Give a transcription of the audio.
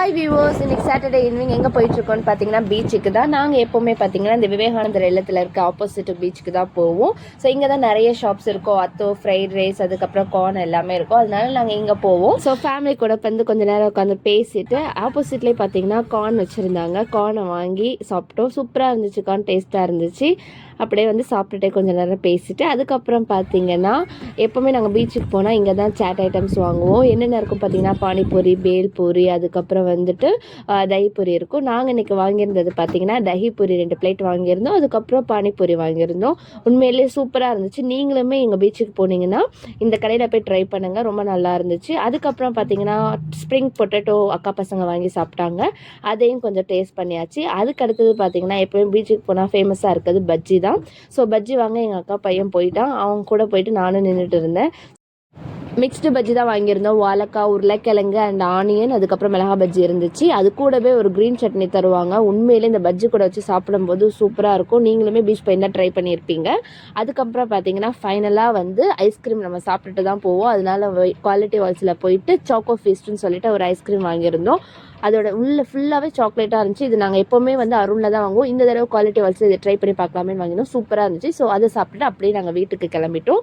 Hi viewers இன்னைக்கு Saturday evening எங்கே போயிட்டுருக்கோம்னு பார்த்தீங்கன்னா பீச்சுக்கு தான். நாங்கள் எப்போவுமே பார்த்தீங்கன்னா இந்த விவேகானந்தர் இல்லத்தில் இருக்க ஆப்போசிட் பீச்சுக்கு தான் போவோம். ஸோ இங்கே தான் நிறைய ஷாப்ஸ் இருக்கும். அத்தோ ஃப்ரைட் ரைஸ் அதுக்கப்புறம் கார்ன் எல்லாமே இருக்கும். அதனால நாங்கள் இங்கே போவோம். ஸோ ஃபேமிலி கூட வந்து கொஞ்ச நேரம் உட்காந்து பேசிட்டு ஆப்போசிட்லேயே பார்த்தீங்கன்னா கார்ன் வச்சுருந்தாங்க. கார்னை வாங்கி சாப்பிட்டோம். சூப்பராக இருந்துச்சு. கார்ன் டேஸ்ட்டாக இருந்துச்சு. அப்படியே வந்து சாப்பிட்டுட்டே கொஞ்சம் நேரம் பேசிட்டு அதுக்கப்புறம் பார்த்தீங்கன்னா எப்போவுமே நாங்கள் பீச்சுக்கு போனால் இங்கே தான் சாட் ஐட்டம்ஸ் வாங்குவோம். என்னென்ன இருக்கும் பார்த்தீங்கன்னா பானிபூரி பேல்பூரி அதுக்கப்புறம் வந்துட்டு ஆஹ், தஹிபூரி இருக்கும். நாங்கள் இன்றைக்கி வாங்கியிருந்தது பார்த்தீங்கன்னா தஹிபூரி ரெண்டு பிளேட் வாங்கியிருந்தோம். அதுக்கப்புறம் பானிபூரி வாங்கியிருந்தோம். உண்மையிலேயே சூப்பராக இருந்துச்சு. நீங்களுமே எங்கள் பீச்சுக்கு போனீங்கன்னா இந்த கடையில் போய் ட்ரை பண்ணுங்கள் ரொம்ப நல்லா இருந்துச்சு. அதுக்கப்புறம் பார்த்தீங்கன்னா ஸ்ப்ரிங் பொட்டேட்டோ அக்கா பசங்க வாங்கி சாப்பிட்டாங்க. அதையும் கொஞ்சம் டேஸ்ட் பண்ணியாச்சு. அதுக்கு அடுத்தது பார்த்தீங்கன்னா எப்போயும் பீச்சுக்கு போனால் ஃபேமஸாக இருக்கிறது பஜ்ஜி தான். ஸோ பஜ்ஜி வாங்க எங்கள் அக்கா பையன் போயிட்டான். அவங்க கூட போயிட்டு நானும் நின்றுட்டு இருந்தேன். மிக்ஸ்டு பஜ்ஜி தான் வாங்கியிருந்தோம். வாழைக்காய் உருளைக்கிழங்கு அண்ட் ஆனியன் அதுக்கப்புறம் மிளகா பஜ்ஜி இருந்துச்சு. அது கூடவே ஒரு க்ரீன் சட்னி தருவாங்க. உண்மையிலே இந்த பஜ்ஜி கூட வச்சு சாப்பிடும்போது சூப்பராக இருக்கும். நீங்களுமே பீச் போய் தான் ட்ரை பண்ணியிருப்பீங்க. அதுக்கப்புறம் பார்த்தீங்கன்னா ஃபைனலாக வந்து ஐஸ்கிரீம் நம்ம சாப்பிட்டுட்டு தான் போவோம். அதனால குவாலிட்டி வால்ஸில் போயிட்டு சாக்கோ ஃபீஸ்ட்னு சொல்லிட்டு ஒரு ஐஸ்கிரீம் வாங்கியிருந்தோம். அதோட உள்ள ஃபுல்லாகவே சாக்லேட்டாக இருந்துச்சு. இது நாங்கள் எப்போவுமே வந்து அருணில் தான் வாங்குவோம். இந்த தடவை குவாலிட்டி வால்ஸ் இதை ட்ரை பண்ணி பார்க்கலாமேன்னு வாங்கினோம். சூப்பராக இருந்துச்சு. ஸோ அதை சாப்பிட்டுட்டு அப்படியே நாங்கள் வீட்டுக்கு கிளம்பிட்டோம்.